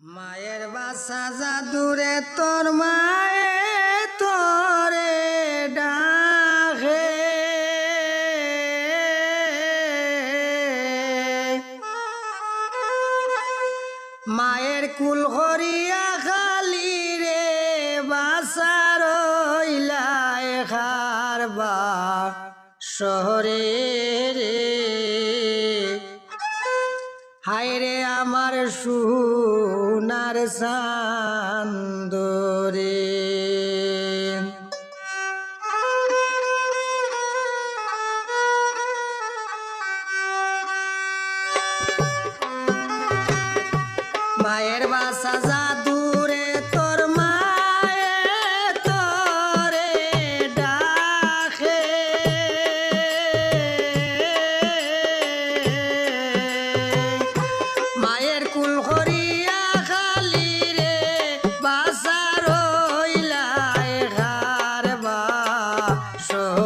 মায়ের বাসা জাদুরে, তোর মায়ে তোরে ডাকে। মায়ের কুল হরিয়া খালি রে বাসার খারবা শহরে রে। হায় রে আমার সুর Tarzan. so